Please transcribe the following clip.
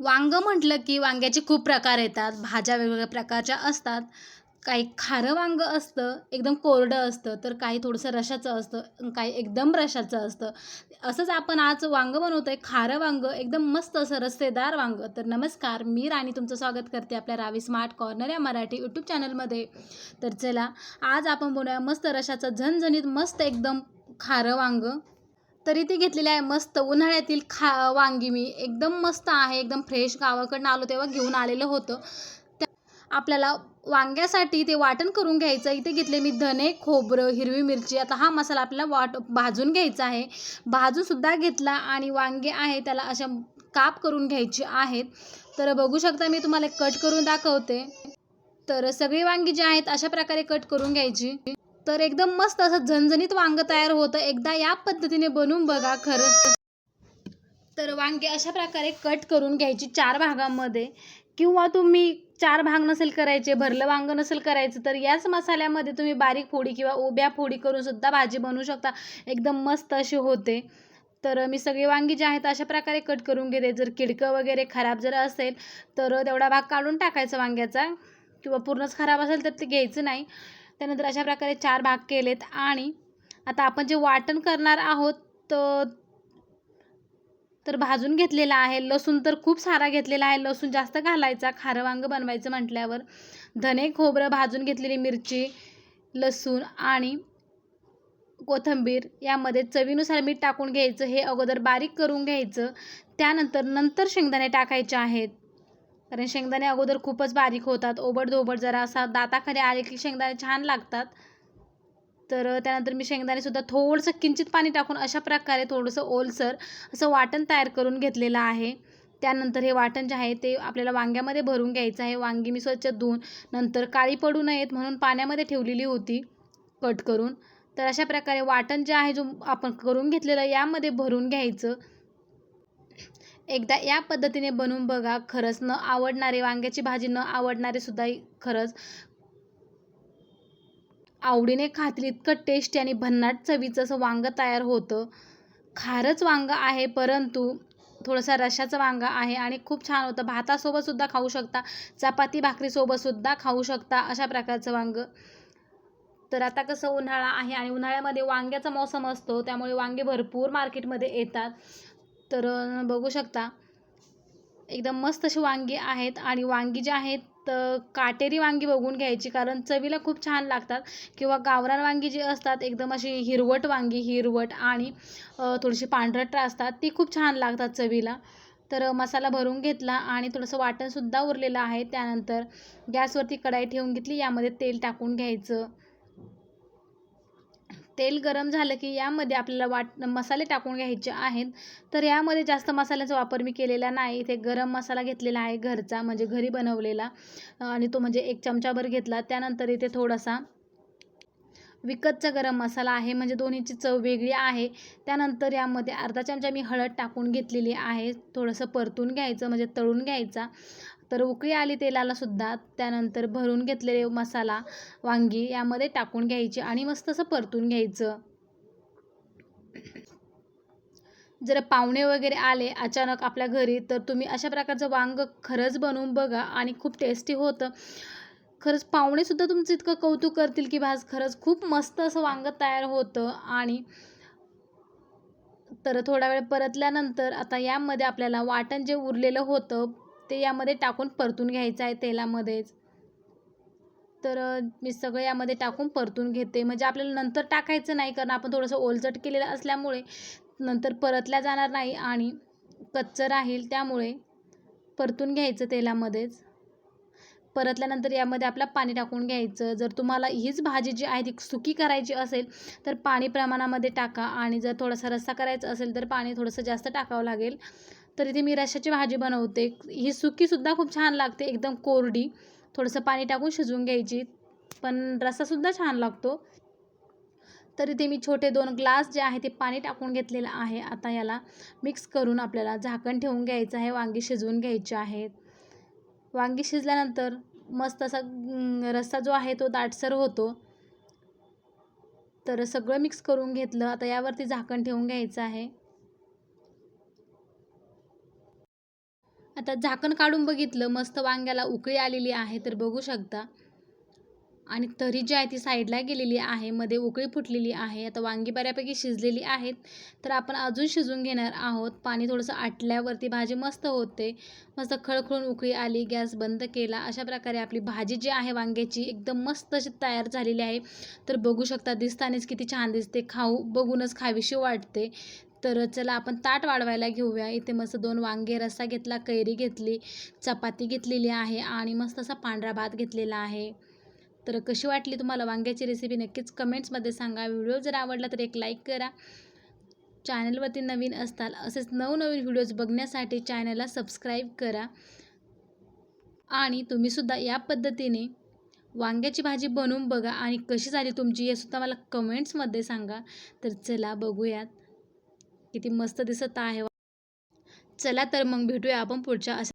वांगं म्हटलं की वांग्याचे खूप प्रकार येतात. भाज्या वेगवेगळ्या प्रकारच्या असतात. काही खारं वांगं असतं एकदम कोरडं असतं तर काही थोडंसं रशाचं असतं काही एकदम रशाचं असतं. असंच आपण आज वांगं बनवतो आहे खारं वांगं एकदम मस्त असं रस्तेदार वांगं. तर नमस्कार मी राणी तुमचं स्वागत करते आपल्या रावी स्मार्ट कॉर्नर या मराठी यूट्यूब चॅनलमध्ये तर चला आज आपण बनवूया मस्त रशाचं झणझणीत मस्त एकदम खारं वांगं. तर इथे घेतलेले आहे. मस्त उन्हाळ्यातील खा वांगी मी. एकदम मस्त आहे. एकदम फ्रेश गावाकडनं आलो तेव्हा घेऊन आलेलं होतं. त्या आपल्याला वांग्यासाठी ते वाटण करून घ्यायचं. इथे घेतले मी धने खोबरं हिरवी मिरची. आता हा मसाला आपल्याला वाट भाजून घ्यायचा आहे. भाजूनसुद्धा घेतला आणि वांगे आहे त्याला अशा काप करून घ्यायचे आहेत. तर बघू शकता मी तुम्हाला कट करून दाखवते. तर सगळी वांगी जी आहेत अशा प्रकारे कट करून घ्यायची. तर एकदम मस्त असं झणझणीत वांग तयार होतं. एकदा या पद्धतीने बनवून बघा खरंच तर वांगे अशा प्रकारे कट करून घ्यायची चार भागामध्ये. किंवा तुम्ही चार भाग नसेल करायचे भरलं वांग नसेल करायचं तर याच मसाल्यामध्ये तुम्ही बारीक फोडी किंवा उभ्या फोडी करून सुद्धा भाजी बनवू शकता. एकदम मस्त अशी होते. तर मी सगळी वांगी जी आहेत अशा प्रकारे कट करून घेते. जर किडकं वगैरे खराब जर असेल तर तेवढा भाग काढून टाकायचा वांग्याचा. किंवा पूर्णच खराब असेल तर ते घ्यायचं नाही. त्यानंतर अशा प्रकारे चार भाग केलेत आणि आता आपण जे वाटण करणार आहोत तर तर भाजून घेतलेला आहे. लसूण तर खूप सारा घेतलेला आहे. लसूण जास्त घालायचा खारं वांगं बनवायचं म्हटल्यावर धने खोबरं भाजून घेतलेली मिरची लसूण आणि कोथिंबीर यामध्ये चवीनुसार मीठ टाकून घ्यायचं. हे अगोदर बारीक करून घ्यायचं. त्यानंतर नंतर शेंगदाणे टाकायचे आहेत. कारण शेंगदाणे अगोदर खूपच बारीक होतात ओबड जरा असा दाताखाली आले की शेंगदाणे छान लागतात. तर त्यानंतर मी शेंगदाणेसुद्धा थोडंसं किंचित पाणी टाकून अशा प्रकारे थोडंसं ओलसर असं वाटण तयार करून घेतलेलं आहे. त्यानंतर हे वाटण जे आहे ते आपल्याला वांग्यामध्ये भरून घ्यायचं आहे. वांगी मी स्वच्छ धुवून नंतर काळी पडू नयेत म्हणून पाण्यामध्ये ठेवलेली होती कट करून. तर अशा प्रकारे वाटण जे आहे जो आपण करून घेतलेलं यामध्ये भरून घ्यायचं. एकदा या पद्धतीने बनवून बघा. खरंच न आवडणारे वांग्याची भाजी न आवडणारे सुद्धा खरंच आवडीने खातील. इतकं टेस्टी आणि भन्नाट चवीचं असं वांगं तयार होतं. खारंच वांगं आहे परंतु थोडंसं रशाचं वांगं आहे आणि खूप छान होतं. भातासोबतसुद्धा खाऊ शकता. चपाती भाकरीसोबतसुद्धा खाऊ शकता अशा प्रकारचं वांगं. तर आता कसं उन्हाळा आहे आणि उन्हाळ्यामध्ये वांग्याचा मौसम असतो त्यामुळे वांगे भरपूर मार्केटमध्ये येतात. तर बघू शकता. एकदम मस्त अशी वांगी आहेत आणि वांगी जी आहेत तर काटेरी वांगी बघून घ्यायची कारण चवीला खूप छान लागतात. किंवा गावरान वांगी जी असतात एकदम अशी हिरवट वांगी हिरवट आणि थोडीशी पांढरट असतात ती खूप छान लागतात चवीला. तर मसाला भरून घेतला आणि थोडंसं वाटणसुद्धा उरलेलं आहे. त्यानंतर गॅसवरती कढाई ठेवून घेतली यामध्ये तेल टाकून घ्यायचं. तेल गरम झालं की यामध्ये आपल्याला वाट मसाले टाकून घ्यायचे आहेत. तर यामध्ये जास्त मसाल्याचा वापर मी केलेला नाही. इथे गरम मसाला घेतलेला आहे घरचा म्हणजे घरी बनवलेला. आणि तो म्हणजे एक चमचाभर घेतला. त्यानंतर इथे थोडासा विकतचा गरम मसाला आहे म्हणजे दोन्हीची चव वेगळी आहे. त्यानंतर यामध्ये अर्धा चमचा मी हळद टाकून घेतलेली आहे. थोडंसं परतून घ्यायचं म्हणजे तळून घ्यायचा. तर उकळी आली तेलाला सुद्धा त्यानंतर भरून घेतलेले मसाला वांगी यामध्ये टाकून घ्यायची आणि मस्त असं परतून घ्यायचं. जर पाहुणे वगैरे आले अचानक आपल्या घरी तर तुम्ही अशा प्रकारचं वांग खरंच बनवून बघा आणि खूप टेस्टी होतं. खरंच पाहुणेसुद्धा तुमचं इतकं कौतुक करतील की भाज खरंच खूप मस्त असं वांग तयार होतं आणि तर थोडा वेळ परतल्यानंतर आता यामध्ये आपल्याला वाटण जे उरलेलं होतं ते यामध्ये टाकून परतून घ्यायचं आहे तेलामध्येच. तर मी सगळं यामध्ये टाकून परतून घेते. म्हणजे आपल्याला नंतर टाकायचं नाही कारण आपण थोडंसं ओलचट केलेलं असल्यामुळे नंतर परतल्या जाणार नाही आणि कच्चं राहील त्यामुळे परतून घ्यायचं तेलामध्येच. परतल्यानंतर यामध्ये आपलं पाणी टाकून घ्यायचं. जर तुम्हाला हीच भाजी जी आहे ती सुकी करायची असेल तर पाणी प्रमाणामध्ये टाका आणि जर थोडासा रस्सा करायचा असेल तर पाणी थोडंसं जास्त टाकावं लागेल. तर इथे मी रशाची भाजी बनवते. ही सुकीसुद्धा खूप छान लागते एकदम कोरडी. थोडंसं पाणी टाकून शिजवून घ्यायची पण रस्सासुद्धा छान लागतो. तर इथे मी छोटे दोन ग्लास जे आहे ते पाणी टाकून घेतलेलं आहे आता याला. मिक्स करून आपल्याला झाकण ठेवून घ्यायचं आहे वांगी शिजवून घ्यायचे आहेत वांगी शिजल्यानंतर मस्त असा रस्सा जो आहे तो दाटसर होतो. तर सगळं मिक्स करून घेतलं आता यावरती झाकण ठेवून घ्यायचं आहे. आता झाकण काढून बघितलं मस्त वांग्याला उकळी आलेली आहे तर बघू शकता. आणि तरी जी आहे ती साईडला गेलेली आहे मध्ये उकळी फुटलेली आहे आता वांगी बऱ्यापैकी शिजलेली आहेत. तर आपण अजून शिजून घेणार आहोत. पाणी थोडंसं आटल्यावरती भाजी मस्त होते. मस्त खळखळून उकळी आली गॅस बंद केला. अशा प्रकारे आपली भाजी जी आहे वांग्याची एकदम मस्त अशी तयार झालेली आहे. तर बघू शकता दिसतानीच किती छान दिसते. खाऊ बघूनच खावीशी वाटते. तर चला आपण ताट वाढवायला घेऊया. इथे मस्त दोन वांगे रस्सा घेतला कैरी घेतली चपाती घेतलेली आहे आणि मस्त असा पांढरा भात घेतलेला आहे. तर कशी वाटली तुम्हाला वांग्याची रेसिपी नक्कीच कमेंट्समध्ये सांगा. व्हिडिओ जर आवडला तर एक लाईक करा. चॅनलवरती नवीन असताल असेच नवनवीन व्हिडिओज बघण्यासाठी चॅनलला सबस्क्राईब करा. आणि तुम्हीसुद्धा या पद्धतीने वांग्याची भाजी बनवून बघा आणि कशी झाली तुमची हे सुद्धा मला कमेंट्समध्ये सांगा. तर चला बघूयात. किती मस्त दिसत आहे. चला तर मग भेटूया आपण पुढच्या अशा